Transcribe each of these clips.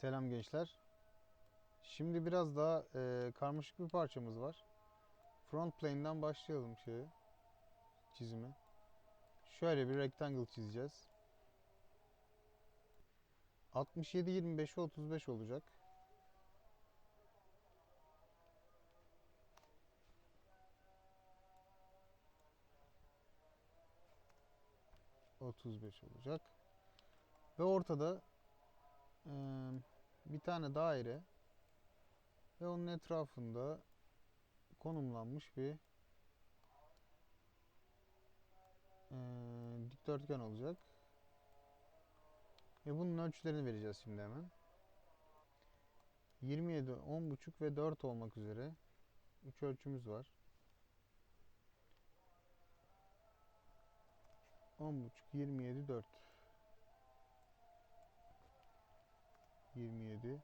Selam gençler. Şimdi biraz daha e, karmaşık bir parçamız var. Front plane'den başlayalım şeye, çizime. Şöyle bir rectangle çizeceğiz. 67 25'e 35 olacak. ...35 olacak. Ve ortada bir tane daire ve onun etrafında konumlanmış bir dikdörtgen olacak. Ve bunun ölçülerini vereceğiz şimdi hemen. 27, 10.5 ve 4 olmak üzere 3 ölçümüz var. 10.5, 27, 4. 27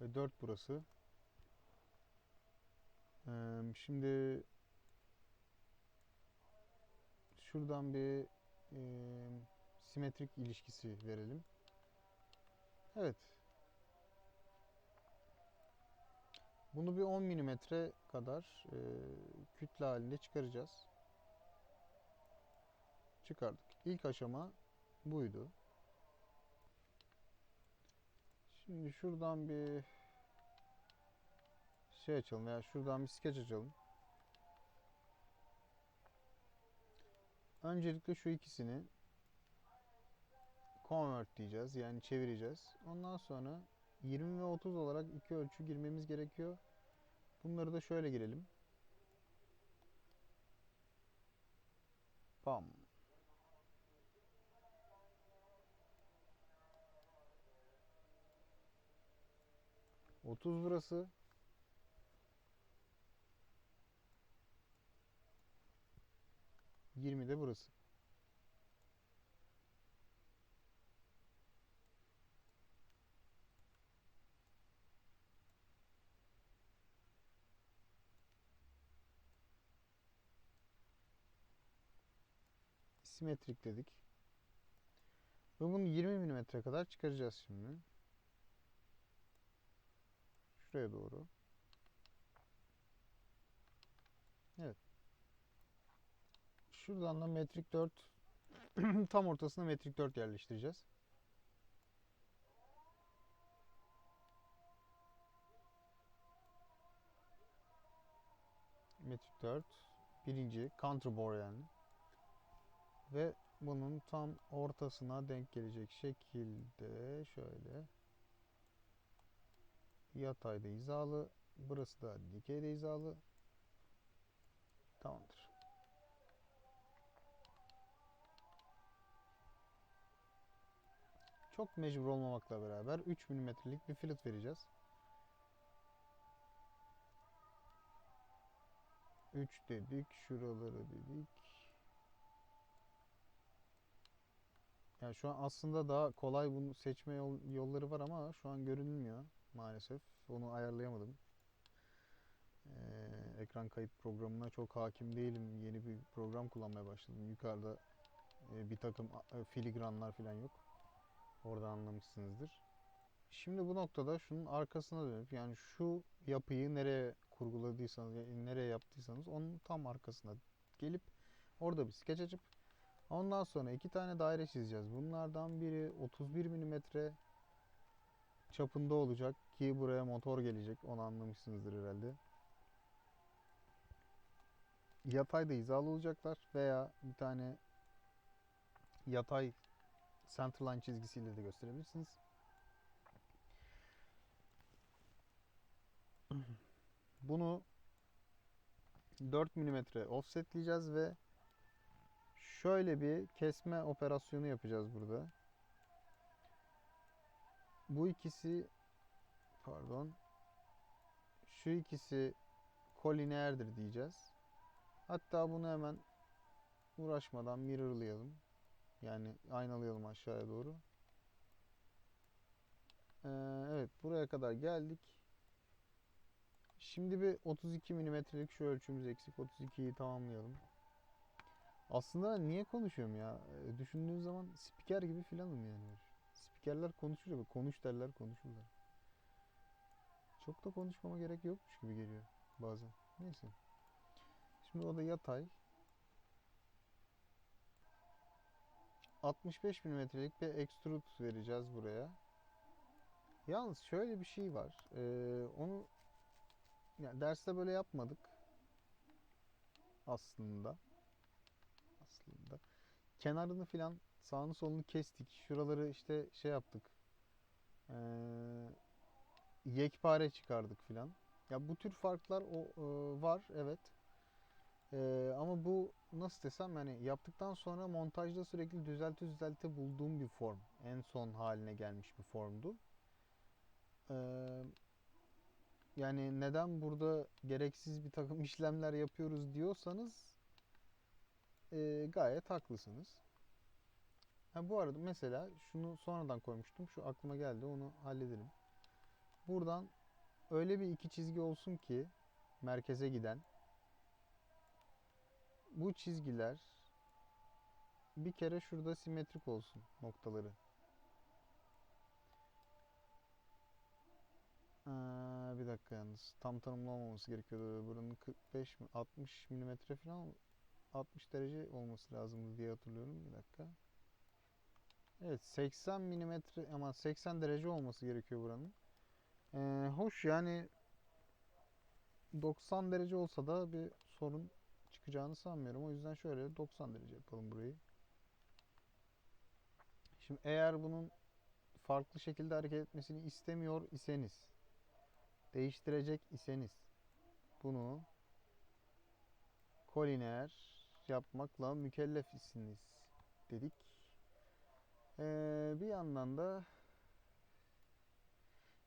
ve 4 burası. Ee, şimdi şuradan bir e, simetrik ilişkisi verelim. Evet. Bunu bir 10 milimetre kadar e, kütle halinde çıkaracağız. Çıkardık. İlk aşama buydu. Şimdi şuradan bir şey açalım veya şuradan bir skeç açalım. Öncelikle şu ikisini convert diyeceğiz. Yani çevireceğiz. Ondan sonra 20 ve 30 olarak iki ölçü girmemiz gerekiyor. Bunları da şöyle girelim. Bam. 30 burası. Yirmi de burası. Simetrik dedik. Ve bunu 20 milimetre kadar çıkaracağız şimdi. Şuraya doğru. Evet. Şuradan da metrik 4 tam ortasına metrik 4 yerleştireceğiz. Metrik 4 birinci counterbore yani. Ve bunun tam ortasına denk gelecek şekilde şöyle yatayda hizalı. Burası da dikeyde hizalı. Tamamdır. Çok mecbur olmamakla beraber 3 milimetrelik bir fillet vereceğiz. 3 dedik, şuraları dedik. Yani şu an aslında daha kolay bunu seçme yol, yolları var ama şu an görünmüyor maalesef. Onu ayarlayamadım. Ee, ekran kayıt programına çok hakim değilim. Yeni bir program kullanmaya başladım. Yukarıda e, bir takım e, filigranlar falan yok. Orada anlamışsınızdır. Şimdi bu noktada şunun arkasına dönüp yani şu yapıyı nereye kurguladıysanız, yani nereye yaptıysanız onun tam arkasına gelip orada bir skeç açıp ondan sonra iki tane daire çizeceğiz. Bunlardan biri 31 milimetre çapında olacak ki buraya motor gelecek. Onu anlamışsınızdır herhalde. Yatayda hizalı olacaklar veya bir tane yatay centerline çizgisiyle de gösterebilirsiniz. Bunu 4 mm offsetleyeceğiz ve şöyle bir kesme operasyonu yapacağız burada. Bu ikisi pardon şu ikisi kolineerdir diyeceğiz. Hatta bunu hemen uğraşmadan mirrorlayalım. Yani aynalayalım aşağıya doğru. Ee, evet buraya kadar geldik. Şimdi bir 32 milimetrelik şu ölçümüz eksik. 32'yi tamamlayalım. Aslında niye konuşuyorum ya? E, Düşündüğün zaman spiker gibi filanım yani. Spikerler konuşur ya. Konuş derler konuşurlar. Çok da konuşmama gerek yokmuş gibi geliyor bazen. Neyse. Şimdi o da yatay. 65 milimetrelik bir extrude vereceğiz buraya. Yalnız şöyle bir şey var. Ee, onu yani derste böyle yapmadık. Aslında. Aslında. Kenarını filan sağını solunu kestik. Şuraları işte şey yaptık. Ee, yekpare çıkardık filan. Ya bu tür farklar o e, var evet. Ee, ama bu nasıl desem yani yaptıktan sonra montajda sürekli düzelte düzelte bulduğum bir form. En son haline gelmiş bir formdu. Ee, yani neden burada gereksiz bir takım işlemler yapıyoruz diyorsanız e, gayet haklısınız. Ha, bu arada mesela şunu sonradan koymuştum. Şu aklıma geldi onu hallederim. Buradan öyle bir iki çizgi olsun ki merkeze giden bu çizgiler bir kere şurada simetrik olsun noktaları. Aa, bir dakika yalnız tam tanımlı olmaması gerekiyordu. Buranın 45 mi 60 milimetre falan 60 derece olması lazımdı diye hatırlıyorum. Bir dakika. Evet 80 milimetre ama 80 derece olması gerekiyor buranın. Ee, hoş yani 90 derece olsa da bir sorun çıkacağını sanmıyorum. O yüzden şöyle 90 derece yapalım burayı. Şimdi eğer bunun farklı şekilde hareket etmesini istemiyor iseniz değiştirecek iseniz bunu koliner yapmakla mükellefsiniz dedik. Ee, bir yandan da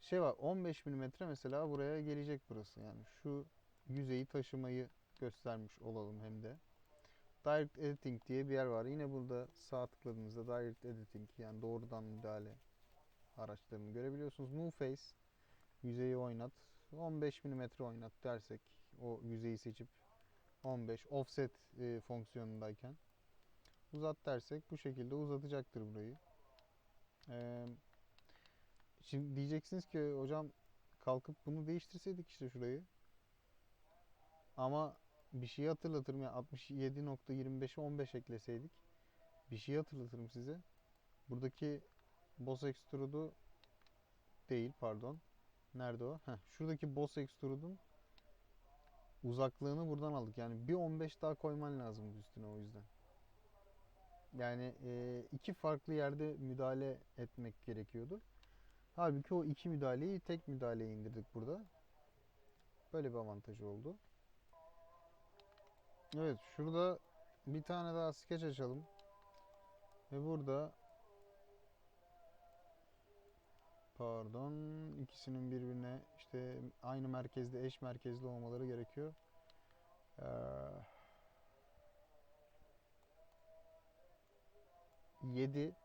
şey var 15 milimetre mesela buraya gelecek burası yani şu yüzeyi taşımayı göstermiş olalım hem de. Direct Editing diye bir yer var. Yine burada sağ tıkladığınızda Direct Editing yani doğrudan müdahale araçlarını görebiliyorsunuz. Move Face yüzeyi oynat. 15 mm oynat dersek o yüzeyi seçip 15 offset e, fonksiyonundayken uzat dersek bu şekilde uzatacaktır burayı. Ee, şimdi diyeceksiniz ki hocam kalkıp bunu değiştirseydik işte şurayı. Ama bir şey hatırlatırım ya 67.25'e 15 ekleseydik bir şey hatırlatırım size. Buradaki boss extrude'u değil pardon. Nerede o? Heh, şuradaki boss extrude'un uzaklığını buradan aldık. Yani bir 15 daha koyman lazım üstüne o yüzden. Yani e, iki farklı yerde müdahale etmek gerekiyordu. Halbuki o iki müdahaleyi tek müdahaleye indirdik burada. Böyle bir avantajı oldu. Evet şurada bir tane daha skeç açalım. Ve burada pardon ikisinin birbirine işte aynı merkezde eş merkezli olmaları gerekiyor. Ee, 7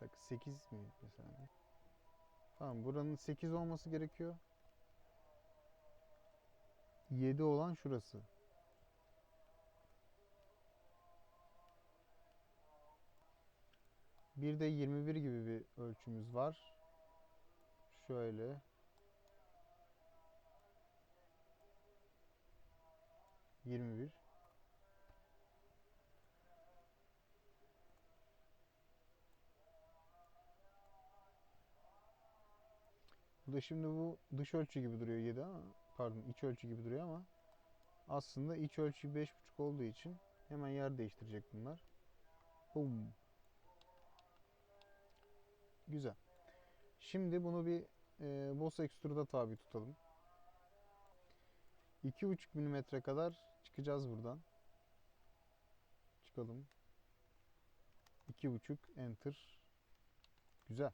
Bak 8 mi mesela? Tamam buranın 8 olması gerekiyor. 7 olan şurası. Bir de 21 gibi bir ölçümüz var. Şöyle. 21 Bu da şimdi bu dış ölçü gibi duruyor 7 ama pardon iç ölçü gibi duruyor ama aslında iç ölçü 5.5 olduğu için hemen yer değiştirecek bunlar. Boom. Güzel. Şimdi bunu bir e, Boss Extrude'a tabi tutalım. 2,5 milimetre kadar çıkacağız buradan. Çıkalım. 2,5 enter. Güzel.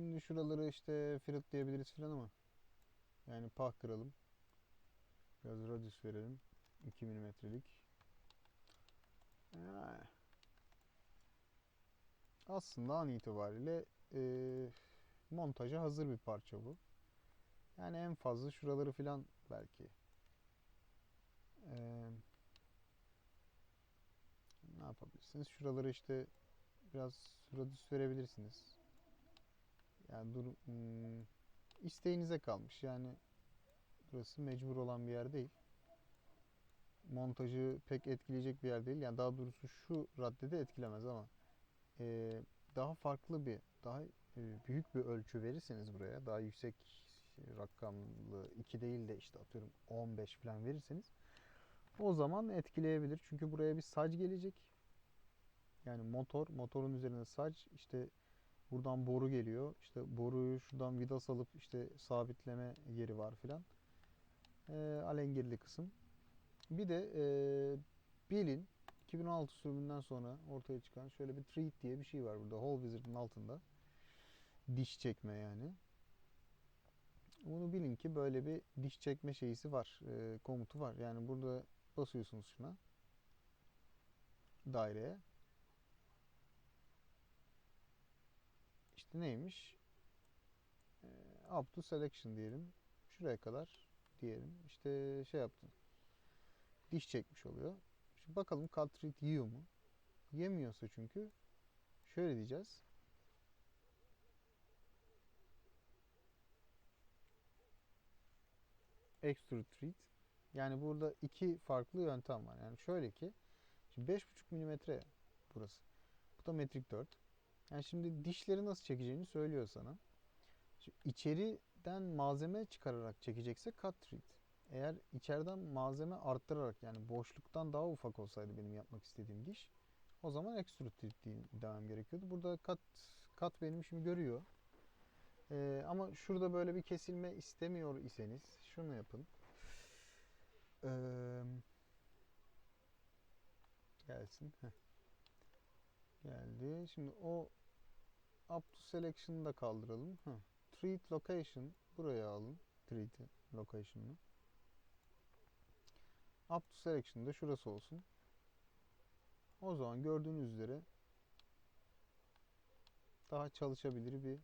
Şimdi şuraları işte filtreyebiliriz falan ama yani pah kıralım. Biraz radius verelim. 2 milimetrelik. Aslında an itibariyle e, montaja hazır bir parça bu. Yani en fazla şuraları filan belki. Ee, ne yapabilirsiniz? Şuraları işte biraz radius verebilirsiniz. Yani dur hmm, isteğinize kalmış. Yani burası mecbur olan bir yer değil. Montajı pek etkileyecek bir yer değil. Yani daha doğrusu şu raddede etkilemez ama ee, daha farklı bir, daha e, büyük bir ölçü verirseniz buraya, daha yüksek rakamlı 2 değil de işte atıyorum 15 falan verirseniz o zaman etkileyebilir. Çünkü buraya bir sac gelecek. Yani motor, motorun üzerine sac, işte buradan boru geliyor. İşte boruyu şuradan vida salıp işte sabitleme yeri var filan. Ee, alengirli kısım. Bir de e, Bill'in 2016 sürümünden sonra ortaya çıkan şöyle bir treat diye bir şey var burada. Hole Wizard'ın altında. Diş çekme yani. Bunu bilin ki böyle bir diş çekme şeysi var. e, komutu var. Yani burada basıyorsunuz şuna. Daireye. İşte neymiş? E, up to selection diyelim. Şuraya kadar diyelim. İşte şey yaptın. Diş çekmiş oluyor. Şimdi bakalım treat yiyor mu? Yemiyorsa çünkü şöyle diyeceğiz. Extrude treat. Yani burada iki farklı yöntem var. Yani şöyle ki şimdi 5.5 milimetre burası. Bu da metrik 4. Yani şimdi dişleri nasıl çekeceğini söylüyor sana. Şimdi içeriden malzeme çıkararak çekecekse cut treat. Eğer içeriden malzeme arttırarak yani boşluktan daha ufak olsaydı benim yapmak istediğim diş o zaman extrude demem gerekiyordu. Burada cut, cut benim işimi görüyor. Ee, ama şurada böyle bir kesilme istemiyor iseniz şunu yapın. Ee, gelsin. Heh. Geldi. Şimdi o up to selection'ı da kaldıralım. Heh. Treat location buraya alın. Treat location'ını. Up to selection da şurası olsun. O zaman gördüğünüz üzere daha çalışabilir bir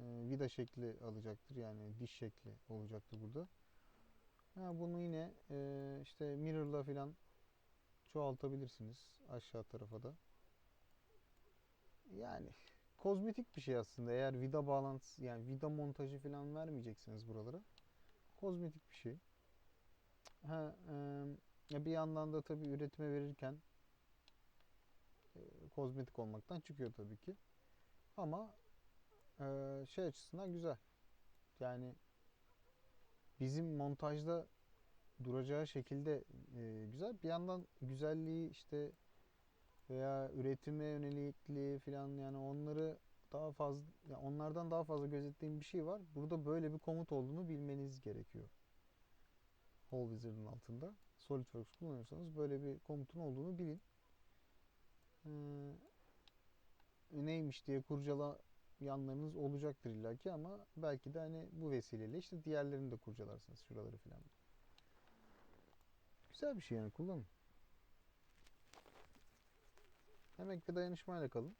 e, vida şekli alacaktır. Yani diş şekli olacaktır burada. Ha, bunu yine e, işte mirror'la filan çoğaltabilirsiniz aşağı tarafa da. Yani kozmetik bir şey aslında. Eğer vida bağlantısı yani vida montajı filan vermeyeceksiniz buralara. Kozmetik bir şey. Ha, e, bir yandan da tabii üretime verirken e, kozmetik olmaktan çıkıyor tabii ki. Ama e, şey açısından güzel. Yani bizim montajda duracağı şekilde e, güzel. Bir yandan güzelliği işte veya üretime yönelikliği falan yani onları daha fazla yani onlardan daha fazla gözettiğim bir şey var. Burada böyle bir komut olduğunu bilmeniz gerekiyor. Hole Wizard'ın altında SolidWorks kullanıyorsanız böyle bir komutun olduğunu bilin. Ee, neymiş diye kurcala yanlarınız olacaktır illaki ama belki de hani bu vesileyle işte diğerlerini de kurcalarsınız şuraları filan. Güzel bir şey yani kullanın. Emek ve dayanışmayla kalın.